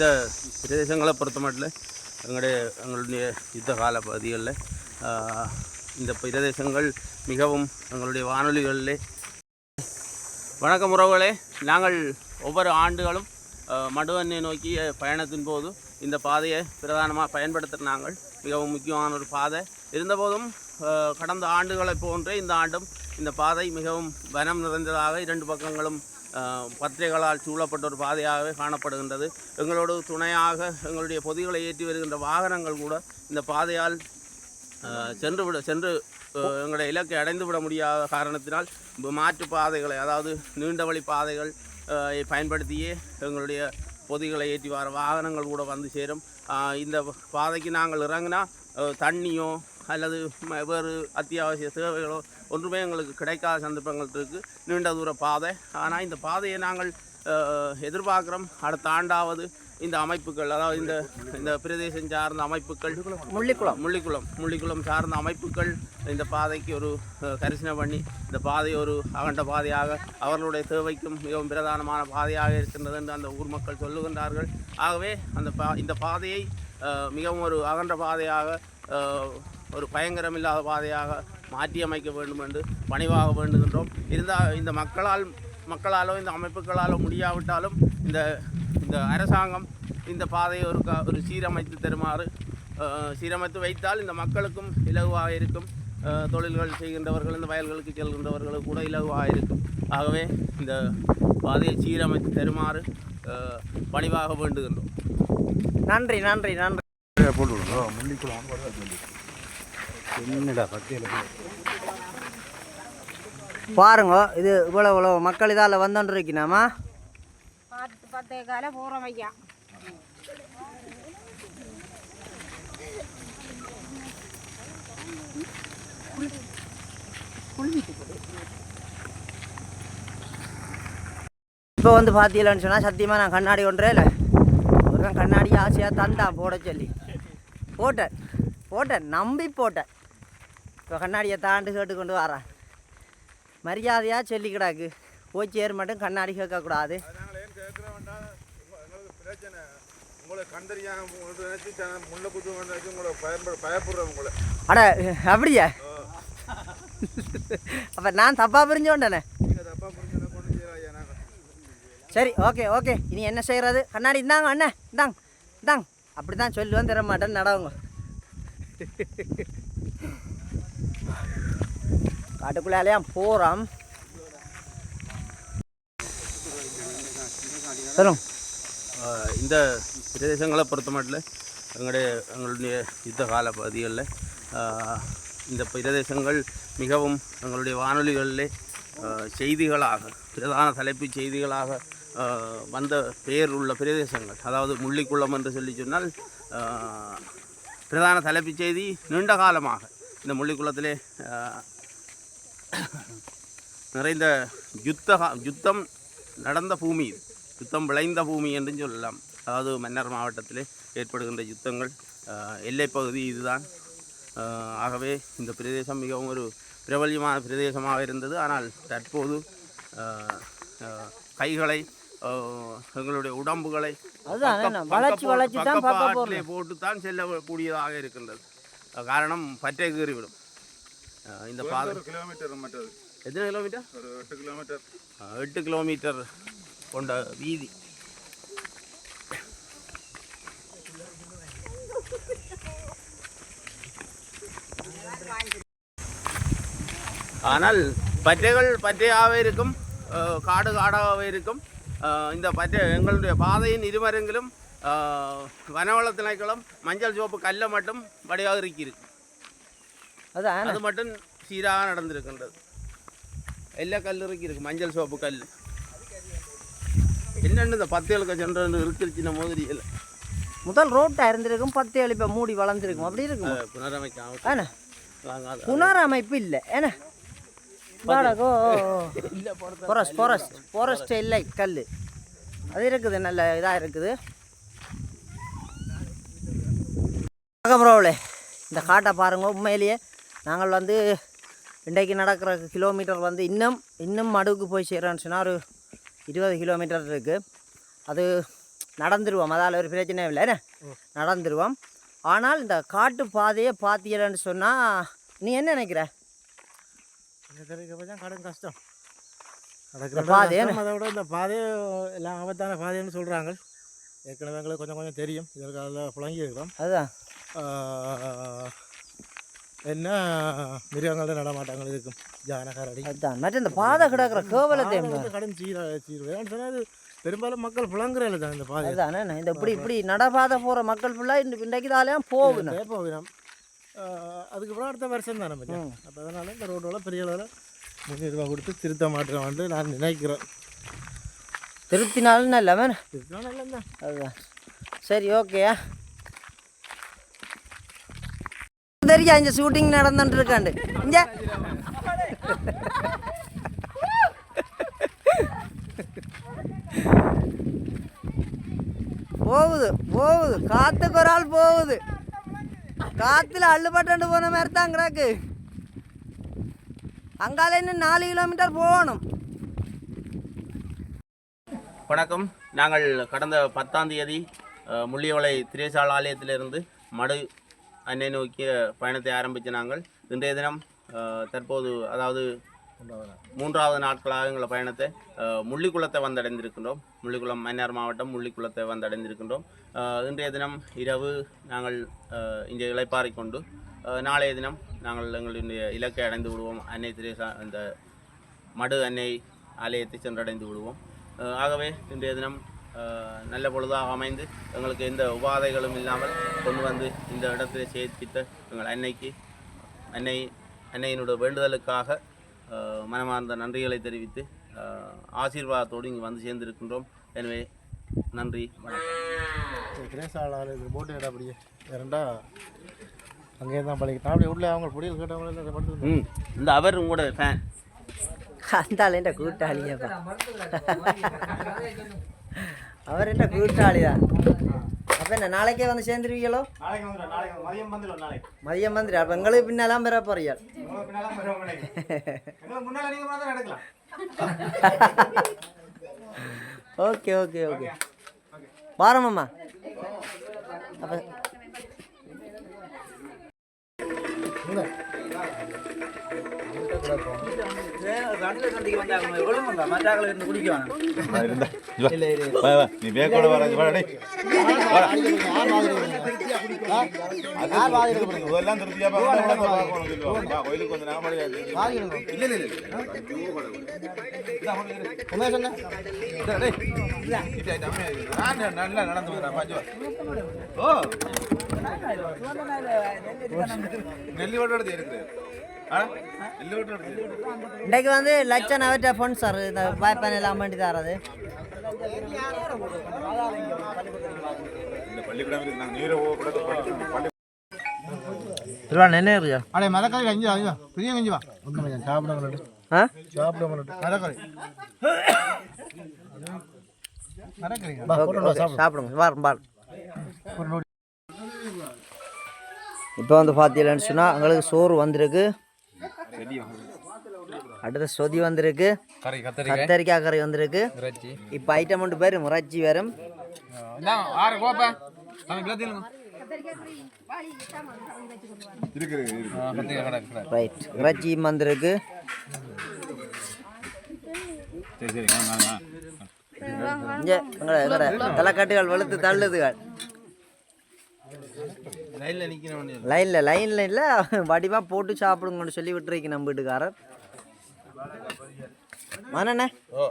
இந்த பிரதேசங்களை பொறுத்த மட்டும் எங்களுடைய எங்களுடைய யுத்த கால பகுதிகளில் இந்த பிரதேசங்கள் மிகவும் எங்களுடைய வானொலிகளில். வணக்கம் உறவுகளே. நாங்கள் ஒவ்வொரு ஆண்டுகளும் அஹ், மடுவண்ணை நோக்கிய பயணத்தின் போது இந்த பாதையை பிரதானமாக பயன்படுத்துகிற நாங்கள் மிகவும் முக்கியமான ஒரு பாதை. இருந்தபோதும் கடந்த ஆண்டுகளைப் போன்றே இந்த ஆண்டும் இந்த பாதை மிகவும் வனம் நிறைந்ததாக இரண்டு பக்கங்களும் பத்திரைகளால் சூழப்பட்ட ஒரு பாதையாகவே காணப்படுகின்றது. எங்களோடு துணையாக எங்களுடைய பொதிகளை ஏற்றி வருகின்ற வாகனங்கள் கூட இந்த பாதையால் சென்று விட சென்று எங்களுடைய இலக்கை அடைந்து விட முடியாத காரணத்தினால் மாற்று பாதைகளை அதாவது நீண்ட வழி பாதைகள் பயன்படுத்தியே எங்களுடைய பொதிகளை ஏற்றி வர வாகனங்கள் கூட வந்து சேரும். இந்த பாதைக்கு நாங்கள் இறங்கினா தண்ணியோ அல்லது வேறு அத்தியாவசிய சேவைகளோ ஒன்றுமே எங்களுக்கு கிடைக்காத சந்தர்ப்பங்கள் இருக்குது நீண்ட தூர பாதை. ஆனால் இந்த பாதையை நாங்கள் எதிர்பார்க்குறோம். அடுத்த ஆண்டாவது இந்த அமைப்புகள் அதாவது இந்த இந்த பிரதேசம் சார்ந்த அமைப்புகள் முள்ளிக்குளம். முள்ளிக்குளம் முள்ளிக்குளம் சார்ந்த அமைப்புகள் இந்த பாதைக்கு ஒரு அஹ், கரிசனை பண்ணி இந்த பாதை ஒரு அகண்ட பாதையாக அவர்களுடைய தேவைக்கும் மிகவும் பிரதானமான பாதையாக இருக்கின்றது என்று அந்த ஊர் மக்கள் சொல்லுகின்றார்கள். ஆகவே அந்த பா இந்த பாதையை மிகவும் ஒரு அகண்ட பாதையாக ஒரு பயங்கரம் இல்லாத பாதையாக மாற்றியமைக்க வேண்டும் என்று பணிவாக வேண்டுகின்றோம். இருந்தால் இந்த மக்களால் மக்களாலோ இந்த அமைப்புகளாலோ முடியாவிட்டாலும் இந்த இந்த அரசாங்கம் இந்த பாதையை ஒரு க ஒரு சீரமைத்து தருமாறு சீரமைத்து வைத்தால் இந்த மக்களுக்கும் இலகுவாக இருக்கும். தொழில்கள் செய்கின்றவர்கள் இந்த வயல்களுக்கு செல்கின்றவர்களுக்கு கூட இலகுவாக இருக்கும். ஆகவே இந்த பாதையை சீரமைத்து தருமாறு பணிவாக வேண்டுகின்றோம். நன்றி நன்றி நன்றி. என்னடா பத்தியில் பாருங்க இது இவ்வளோ இவ்வளோ மக்கள் இதால் வந்துட்டு இருக்கீனாமா பத்து பத்தே கால பூரம் வைക്കാം இப்போ வந்து பார்த்தீங்களான்னு சொன்னால் சத்தியமாக நான் கண்ணாடி ஒன்றே இல்லை. ஒரு கண்ணாடி ஆசையாக தந்தான் போட சொல்லி. போட்டேன் போட்டேன் நம்பி போட்டேன். இப்போ கண்ணாடியை தாண்டு கேட்டு கொண்டு வரேன் மரியாதையாக சொல்லி கிடாக்கு. போய் சேர் மட்டும் கண்ணாடி கேட்கக்கூடாது. அட அப்படியா? அப்போ நான் தப்பாக புரிஞ்சோண்டனே? சரி ஓகே ஓகே. இனி என்ன செய்கிறது கண்ணாடி இந்தாங்க அண்ணே. இந்தாங்க இந்தாங்க. அப்படி தான் சொல்லுவேன் தர மாட்டேன் நடவுங்க. காட்டுக்குள்ளாலையாம் போகிறோம் சொல்லும் இந்த பிரதேசங்களை பொறுத்த மட்டும் எங்களுடைய எங்களுடைய யுத்த கால பகுதிகளில் இந்த பிரதேசங்கள் மிகவும் எங்களுடைய வானொலிகளில் செய்திகளாக பிரதான தலைப்பு செய்திகளாக வந்த பெயர் உள்ள பிரதேசங்கள். அதாவது முள்ளிக்குளம் என்று சொல்லி சொன்னால் பிரதான தலைப்புச் செய்தி நீண்ட காலமாக இந்த முள்ளிக்குளத்திலே நிறைந்த யுத்த கா- யுத்தம் நடந்த பூமி இது யுத்தம் விளைந்த பூமி என்று சொல்லலாம். அதாவது மன்னர் மாவட்டத்திலே ஏற்படுகின்ற யுத்தங்கள் எல்லைப்பகுதி இதுதான். ஆகவே இந்த பிரதேசம் மிகவும் ஒரு பிரபல்யமான பிரதேசமாக இருந்தது. ஆனால் தற்போது கைகளை எங்களுடைய உடம்புகளை போட்டு தான் செல்லக்கூடியதாக இருக்கின்றது. காரணம் பற்றை கீறிவிடும். இந்த பாதை கிலோமீட்டர் மற்றது எத்தனை கிலோமீட்டர்? ஒரு எட்டு கிலோமீட்டர். எட்டு கிலோமீட்டர் கொண்ட வீதி. ஆனால் பற்றைகள் பற்றையாகவே இருக்கும் காடு காடாகவே இருக்கும். இந்த பற்றை எங்களுடைய பாதையின் இருமருங்கிலும் வனவள திணைக்களம் மஞ்சள் சிவப்பு கல்லை மட்டும் வடிவாக இருக்கு அதான் அது மட்டும் சீராக நடந்திருக்கின்றது எல்லா கல் இருக்கு மஞ்சள் சோப்பு கல் என்னென்னு இந்த பத்துகளுக்கு சென்று இருக்குச்சின்ன மாதிரி இல்லை முதல் ரோட்டாக இருந்திருக்கும் பத்து ஏழு இப்போ மூடி வளர்ந்துருக்கும் அப்படி இருக்கும் புனரமைக்காம புனரமைப்பு இல்லை வாடகோ ஃபாரஸ்ட் ஃபாரஸ்ட் ஃபாரஸ்ட் இல்லை கல் அது இருக்குது நல்ல இதாக இருக்குது ப்ரோவில் இந்த காட்டை பாருங்க உண்மையிலேயே நாங்கள் வந்து இன்றைக்கு நடக்கிற கிலோமீட்டர் வந்து இன்னும் இன்னும் மடுவுக்கு போய் சேரணும்னு சொன்னால் ஒரு இருபது கிலோமீட்டர் இருக்குது அது நடந்துருவோம். அதால் ஒரு பிரச்சனை இல்லை என்ன? நடந்துருவோம். ஆனால் இந்த காட்டு பாதையை பார்த்தீங்கன்னு சொன்னால் நீ என்ன நினைக்கிற? கடும் கஷ்டம். இந்த பாதை என்ன? அதை விட இந்த பாதை எல்லாம் ஆபத்தான பாதைன்னு சொல்கிறாங்க ஏற்கனவே எங்களுக்கு கொஞ்சம் கொஞ்சம் தெரியும். இதற்கு அதில் புழங்கி இருக்கிறோம் அதுதான் என்ன மிருகங்கள் நடமாட்டங்கள் இருக்கும்? ஜான கரடி அதுதான் மற்ற இந்த பாதை கிடக்கிற கேவலத்தை கடும் சீர சீர் ஏன்னு சொன்னால் பெரும்பாலும் மக்கள் புழங்குறதில்ல தான் இந்த பாதை என்ன இந்த இப்படி இப்படி நடபாதை போகிற மக்கள் ஃபுல்லாக இந்த இன்றைக்கு தாலையும் போகணும். இதே போகிறோம் அதுக்கப்புறம் அடுத்த வருஷம் தானே பற்றி அப்போ அதனால் இந்த ரோடோட பெரிய அளவில் முன்னுரிமை கொடுத்து திருத்த மாற்றம் வந்து நான் நினைக்கிறேன். திருத்தினாலும் நல்ல மேன் திருத்தினா நல்லது அதுதான் சரி ஓகே தெரியா இங்க ஷூட்டிங் நடந்துட்டு இருக்காண்டு இங்க. போகுது போகுது. காத்துக்கு ஒரு ஆள் போகுது. காத்துல அள்ளுபட்டு போன மாதிரி தான் கிடக்கு. அங்கால இன்னும் நாலு கிலோமீட்டர் போகணும். வணக்கம். நாங்கள் கடந்த பத்தாம் தேதி முள்ளியவளை திரேசால் ஆலயத்திலிருந்து மடு அன்னை நோக்கிய பயணத்தை ஆரம்பித்த நாங்கள் இன்றைய தினம் தற்போது அதாவது மூன்றாவது நாட்களாக எங்களை பயணத்தை முள்ளிக்குளத்தை வந்தடைந்திருக்கின்றோம். முள்ளிக்குளம் மன்னார் மாவட்டம் முள்ளிக்குளத்தை வந்தடைந்திருக்கின்றோம். இன்றைய தினம் இரவு நாங்கள் இங்கே இளைப்பாறிக் கொண்டு நாளைய தினம் நாங்கள் எங்களுடைய இலக்கை அடைந்து விடுவோம். அன்னை திரேசா இந்த மடு அன்னை ஆலயத்தை சென்றடைந்து விடுவோம். ஆகவே இன்றைய தினம் நல்ல பொழுதாக அமைந்து எங்களுக்கு எந்த உபாதைகளும் இல்லாமல் கொண்டு வந்து இந்த இடத்திலே சேர்ப்பித்த எங்கள் அன்னைக்கு அன்னை அன்னையினுடைய வேண்டுதலுக்காக மனமார்ந்த நன்றிகளை தெரிவித்து ஆசீர்வாதத்தோடு இங்கு வந்து சேர்ந்திருக்கின்றோம். எனவே நன்றி வணக்கம். தினேசாளால் இது போட்டு இடம் அப்படியே இரண்டா அங்கேயே தான் பழகிட்டோம் அப்படியே உள்ள அவங்க பொடியில் ம் இந்த அவர் உங்களோட ஃபேன் அந்த ஆள் என்ன கூட்டாளியாப்பா அவர் என்ன கூட்டாளி தான் அப்போ என்ன நாளைக்கே வந்து சேர்ந்துருவீங்களோ மதியம் வந்துடும் அப்போ எங்களுக்கு பின்னெல்லாம் பெற எடுக்கலாம் ஓகே ஓகே ஓகே. வாரமாம்மா அப்போ நீ பேக்கோட வர வாடா இதெல்லாம் வந்து நல்லா நடந்து ஓ இருக்குது இன்றைக்கு வந்து லட்சம் அவர்கிட்ட ஃபோன் சார் இந்த வாய்ப்பான எல்லாம் பண்ணி தரது திருவா நினைறியா அடே மரக்கறி கஞ்சி வா இங்க. பெரிய கஞ்சி வா. ஒன்றும் மச்சான் சாப்பிட மாட்டேன் ஆ? சாப்பிட மாட்டேன் ஓகே சாப்பிடுங்க. வாரம் பார் இப்போ வந்து பார்த்தீங்கன்னு சொன்னால் எங்களுக்கு சோறு வந்திருக்கு. அடுத்த சொதி வந்திருக்கு. கத்தரிக்காய். கறி வந்திருக்கு. இப்போ ஐட்டம் மட்டும் பேர் முறைச்சி வரும். ரைட் எங்கட எங்கட தலைக்கட்டுகள் வெளுத்து தள்ளுதுகள். லைனில் லைனில் இல்லை. வடிவாக போட்டு சாப்பிடுங்கன்னு சொல்லி விட்டுருக்கு நம்ம வீட்டுக்காரர். மனண்ணே ஓ.